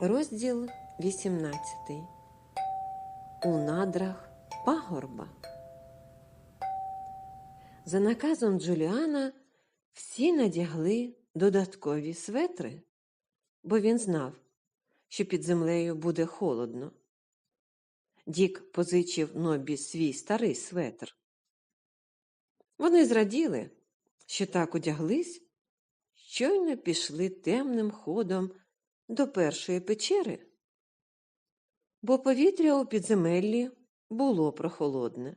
Розділ 18. У надрах пагорба. За наказом Джуліана всі надягли додаткові светри, бо він знав, що під землею буде холодно. Дік позичив Нобі свій старий светр. Вони зраділи, що так одяглись, щойно пішли темним ходом до першої печери, бо повітря у підземеллі було прохолодне.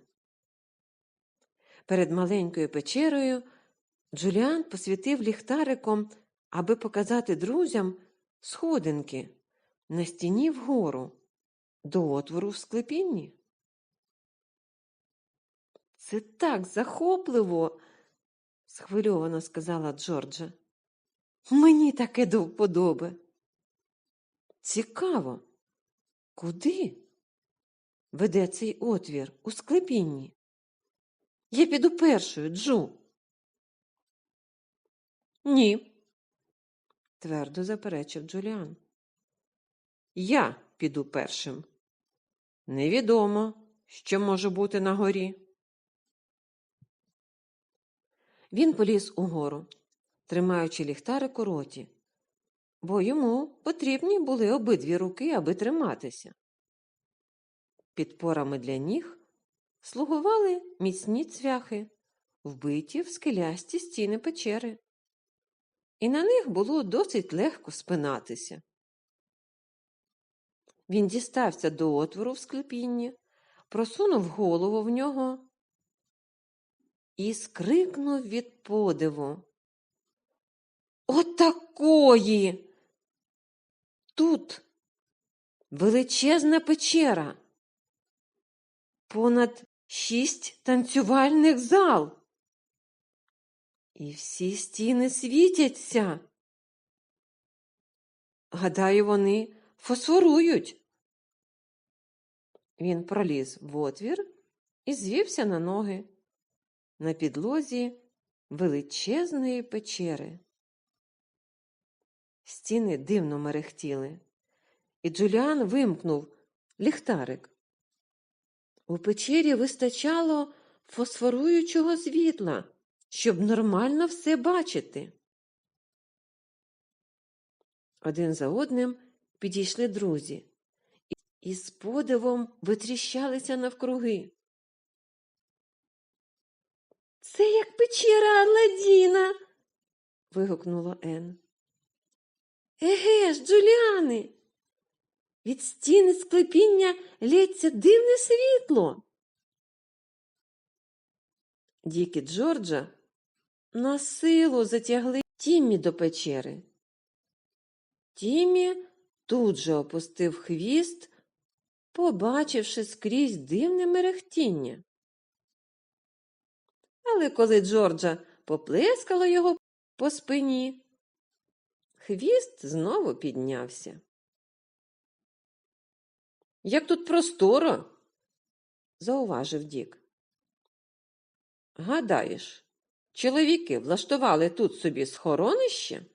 Перед маленькою печерою Джуліан посвітив ліхтариком, аби показати друзям сходинки на стіні вгору до отвору в склепінні. Це так захопливо, схвильовано сказала Джорджа. Мені таке до вподоби. Цікаво, куди веде цей отвір у склепінні? Я піду першою, Джу. Ні, твердо заперечив Джуліан. Я піду першим. Невідомо, що може бути на горі. Він поліз угору, тримаючи ліхтарик у роті, бо йому потрібні були обидві руки, аби триматися. Підпорами для ніг слугували міцні цвяхи, вбиті в скелясті стіни печери, і на них було досить легко спинатися. Він дістався до отвору в склепінні, просунув голову в нього і скрикнув від подиву. Отакої! Тут величезна печера, понад шість танцювальних зал. І всі стіни світяться. Гадаю, вони фосфорують. Він проліз в отвір і звівся на ноги на підлозі величезної печери. Стіни дивно мерехтіли, і Джуліан вимкнув ліхтарик. У печері вистачало фосфоруючого світла, щоб нормально все бачити. Один за одним підійшли друзі і з подивом витріщалися навкруги. Це як печера Аладдіна!» – вигукнула Ен. Еге ж, Джуліани, від стіни склепіння лється дивне світло. Діки Джорджа на силу затягли Тіммі до печери. Тіммі тут же опустив хвіст, побачивши скрізь дивне мерехтіння. Але коли Джорджа поплескала його по спині, хвіст знову піднявся. Як тут просторо, зауважив Дік. Гадаєш, чоловіки влаштували тут собі схоронище?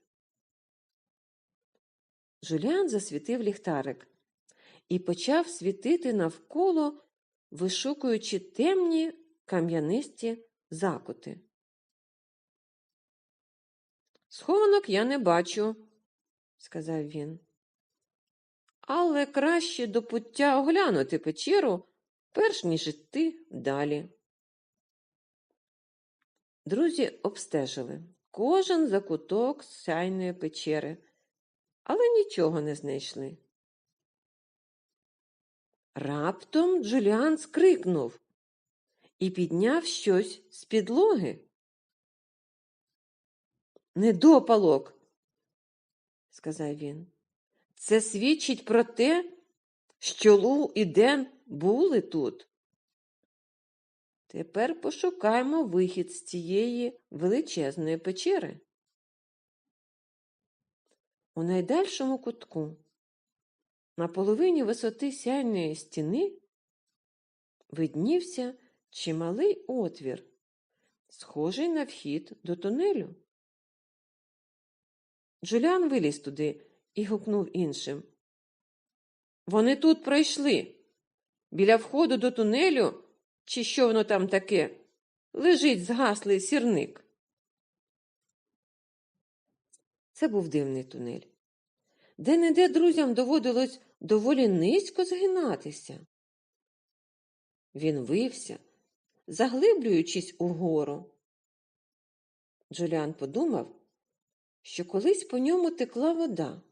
Жуліан засвітив ліхтарик і почав світити навколо, вишукуючи темні кам'янисті закути. Схованок я не бачу, сказав він. Але краще до пуття оглянути печеру, перш ніж йти далі. Друзі обстежили кожен закуток сяйної печери, але нічого не знайшли. Раптом Джуліан скрикнув і підняв щось з підлоги. Недопалок, сказав він. Це свідчить про те, що Лу і Ден були тут. Тепер пошукаємо вихід з цієї величезної печери. У найдальшому кутку, на половині висоти сяйної стіни, виднівся чималий отвір, схожий на вхід до тунелю. Джуліан виліз туди і гукнув іншим. Вони тут пройшли. Біля входу до тунелю, чи що воно там таке, лежить згаслий сірник. Це був дивний тунель. Де-не-де друзям доводилось доволі низько згинатися. Він вився, заглиблюючись угору. Джуліан подумав, що колись по ньому текла вода,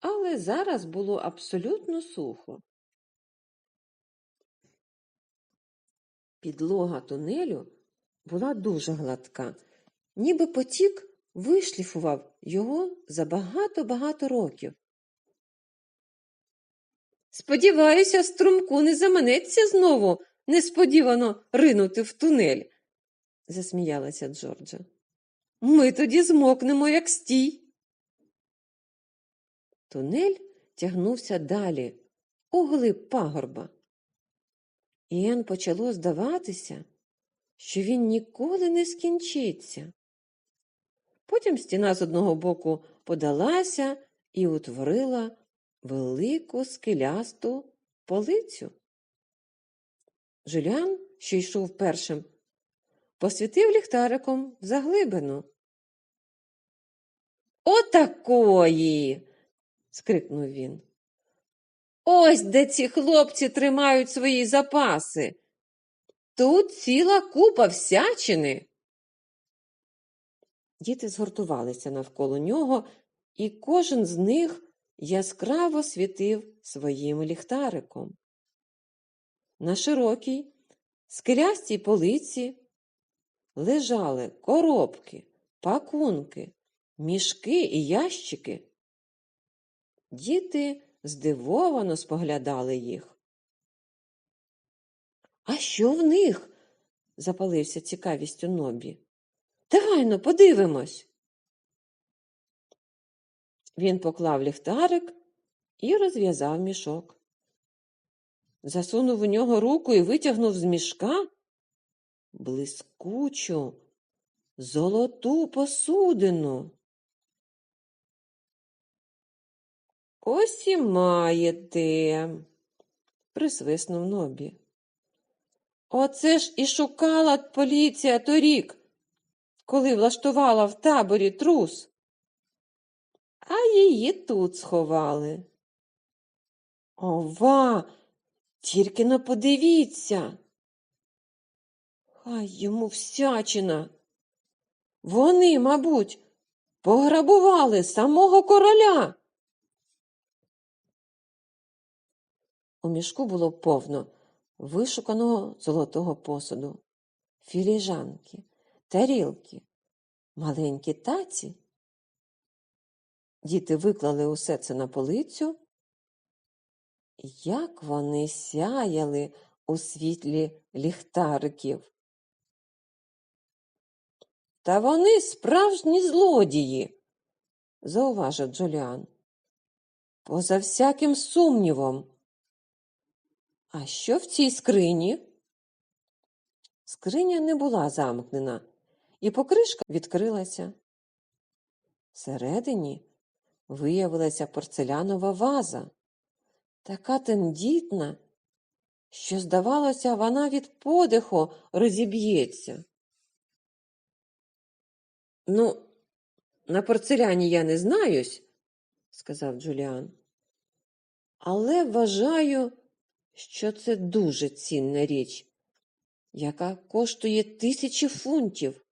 але зараз було абсолютно сухо. Підлога тунелю була дуже гладка, ніби потік вишліфував його за багато-багато років. Сподіваюся, струмку не заманеться знову несподівано ринути в тунель, засміялася Джорджа. Ми тоді змокнемо, як стій. Тунель тягнувся далі, у глиб пагорба. І Ен почало здаватися, що він ніколи не скінчиться. Потім стіна з одного боку подалася і утворила велику скелясту полицю. Жулян, що йшов першим, посвітив ліхтариком в заглибину. Отакої. скрикнув він. Ось де ці хлопці тримають свої запаси. Тут ціла купа всячини. Діти згуртувалися навколо нього, і кожен з них яскраво світив своїм ліхтариком. На широкій, скелястій полиці лежали коробки, пакунки, мішки і ящики. Діти здивовано споглядали їх. А що в них? запалився цікавістю Нобі. Давай ну, подивимось. Він поклав ліхтарик і розв'язав мішок. Засунув у нього руку і витягнув з мішка блискучу, золоту посудину. Ось і маєте, присвиснув Нобі. Оце ж і шукала поліція торік, коли влаштувала в таборі трус. А її тут сховали. Ова, тільки но подивіться. Хай йому всячина. Вони, мабуть, пограбували самого короля. У мішку було повно вишуканого золотого посуду, філіжанки, тарілки, маленькі таці. Діти виклали усе це на полицю. Як вони сяяли у світлі ліхтариків. Та вони справжні злодії, зауважив Джуліан. Поза всяким сумнівом. А що в цій скрині? Скриня не була замкнена, і покришка відкрилася. Всередині виявилася порцелянова ваза, така тендітна, що, здавалося, вона від подиху розіб'ється. Ну, на порцеляні я не знаюсь, сказав Джуліан, але вважаю, що це дуже цінна річ, яка коштує тисячі фунтів.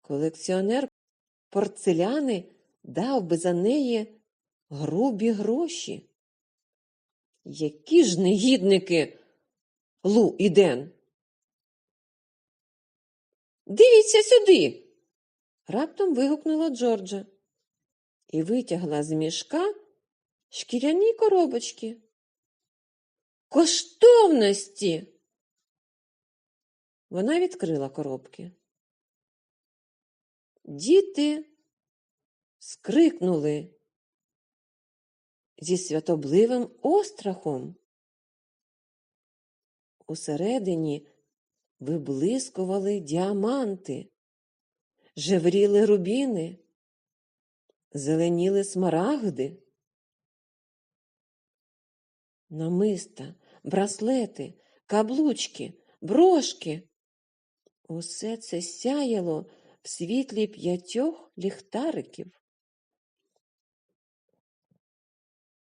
Колекціонер порцеляни дав би за неї грубі гроші. Які ж негідники Лу і Ден? Дивіться сюди. Раптом вигукнула Джорджа і витягла з мішка шкіряні коробочки. Коштовності. Вона відкрила коробки. Діти скрикнули зі святобливим острахом. Усередині виблискували діаманти, жевріли рубіни, зеленіли смарагди. Намиста, браслети, каблучки, брошки. Усе це сяяло в світлі п'ятьох ліхтариків.